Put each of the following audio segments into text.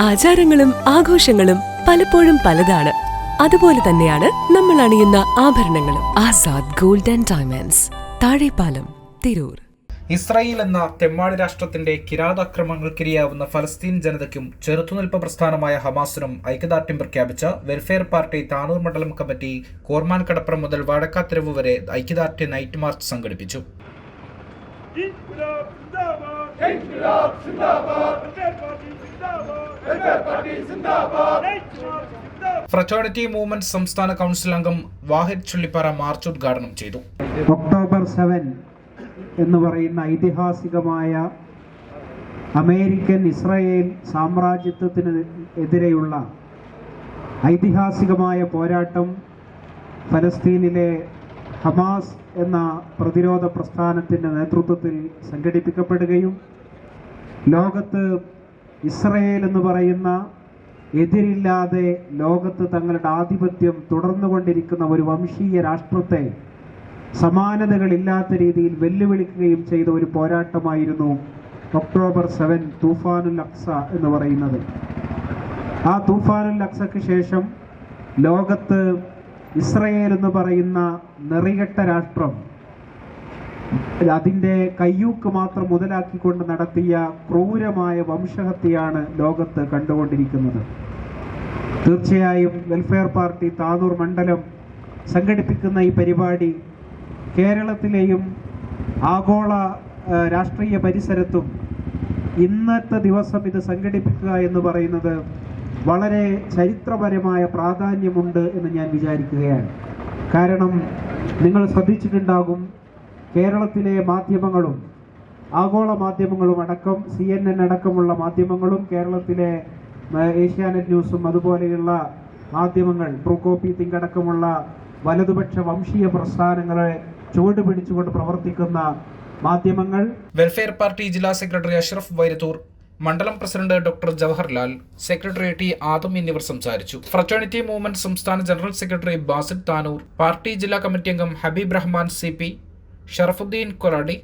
ആചാരങ്ങളും ആഘോഷങ്ങളും പലപ്പോഴും പലതാണ്. അതുപോലെ തന്നെയാണ് നമ്മൾ അണിയുന്ന ആഭരണങ്ങളും. Azad gold and diamonds Thazhepalam Tirur. Israel എന്ന തെമ്മാടി രാഷ്ട്രത്തിന്റെ കിരാതാക്രമങ്ങൾക്കിരിയാവുന്ന ഫലസ്തീൻ ജനതയ്ക്കും ചെറുത്തുനിൽപ്പ് പ്രസ്ഥാനമായ ഹമാസിനും ഐക്യദാർഢ്യം പ്രഖ്യാപിച്ച വെൽഫെയർ പാർട്ടി താനൂർ മണ്ഡലം കമ്മിറ്റി കോർമാൻ കടപ്പുറം മുതൽ വാഴക്കാത്തിരവ് വരെ ഐക്യദാർഢ്യ നൈറ്റ് മാർച്ച് സംഘടിപ്പിച്ചു. İnkılap zindabad! İnkılap zindabad! Önder Parti zindabad! Önder Parti zindabad! Fraternity movement സംസ്ഥാന കൗൺസിൽ അംഗം വാഹിദ് ചുള്ളിപ്പാറ മാർച്ച് ഉദ്ഘാടനം ചെയ്തു ഒക്ടോബർ സെവൻ എന്ന് പറയുന്ന ഐതിഹാസികമായ അമേരിക്കൻ ഇസ്രയേൽ സാമ്രാജ്യത്വത്തിന് എതിരെയുള്ള ഐതിഹാസികമായ പോരാട്ടം ഫലസ്തീനിലെ ഹമാസ് എന്ന പ്രതിരോധ പ്രസ്ഥാനത്തിന്റെ നേതൃത്വത്തിൽ സംഘടിപ്പിക്കപ്പെടുകയും ലോകത്ത് ഇസ്രയേൽ എന്ന് പറയുന്ന എതിരില്ലാതെ ലോകത്ത് തങ്ങളുടെ ആധിപത്യം തുടർന്നുകൊണ്ടിരിക്കുന്ന ഒരു വംശീയ രാഷ്ട്രത്തെ സമാനതകളില്ലാത്ത രീതിയിൽ വെല്ലുവിളിക്കുകയും ചെയ്ത ഒരു പോരാട്ടമായിരുന്നു ഒക്ടോബർ സെവൻ തൂഫാനുൽ അക്സ എന്ന് പറയുന്നത്. ആ തൂഫാനുൽ അക്സയ്ക്ക് ശേഷം ലോകത്ത് ഇസ്രയേൽ എന്ന് പറയുന്ന നെറികെട്ട രാഷ്ട്രം അതിന്റെ കയ്യൂക്ക് മാത്രം മുതലാക്കിക്കൊണ്ട് നടത്തിയ ക്രൂരമായ വംശഹത്യയാണ് ലോകത്ത് കണ്ടുകൊണ്ടിരിക്കുന്നത്. തീർച്ചയായും വെൽഫെയർ പാർട്ടി താനൂർ മണ്ഡലം സംഘടിപ്പിക്കുന്ന ഈ പരിപാടി കേരളത്തിലെയും ആഗോള രാഷ്ട്രീയ പരിസരത്തും ഇന്നത്തെ ദിവസം ഇത് സംഘടിപ്പിക്കുക എന്ന് പറയുന്നത് വളരെ ചരിത്രപരമായ പ്രാധാന്യമുണ്ട് എന്ന് ഞാൻ വിചാരിക്കുകയാണ്. കാരണം നിങ്ങൾ ശ്രദ്ധിച്ചിട്ടുണ്ടാകും കേരളത്തിലെ മാധ്യമങ്ങളും ആഗോള മാധ്യമങ്ങളും അടക്കം സി എൻ എൻ അടക്കമുള്ള മാധ്യമങ്ങളും കേരളത്തിലെ ഏഷ്യാനെറ്റ് ന്യൂസും അതുപോലെയുള്ള മാധ്യമങ്ങൾ പ്രൊക്കോപ്പി കോപ്പി തിങ്ക് അടക്കമുള്ള വലതുപക്ഷ വംശീയ പ്രസ്ഥാനങ്ങളെ ചുവട് പിടിച്ചുകൊണ്ട് പ്രവർത്തിക്കുന്ന മാധ്യമങ്ങൾ. വെൽഫെയർ പാർട്ടി ജില്ലാ സെക്രട്ടറി അഷ്റഫ് വൈരത്തൂർ. മണ്ഡലം president doctor Jawaharlal secretary T Adam എന്നിവർ സംസാരിച്ചു. ഫ്രറ്റേണിറ്റി മൂവ്മെന്റ് സംസ്ഥാന general secretary Basid Tanur party ജില്ലാ കമ്മിറ്റി അംഗം Habeeb Rahman C P Sharafudheen Koradi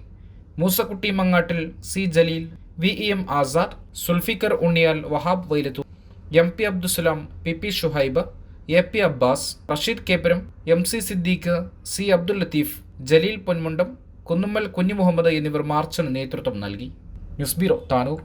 Moosakutty Mangattil C Jaleel V E M Azad Sulfikar Unniyal Wahab Vailathu M P Abdussalam P P Shuhaib A P Abbas Rasheed Keparam M C Siddique C Abdul Latheef Jaleel Ponmundam Kunnummal Kunhu Muhammad എന്നിവർ മാർച്ചിന് നേതൃത്വം നൽകി. News bureau Tanur.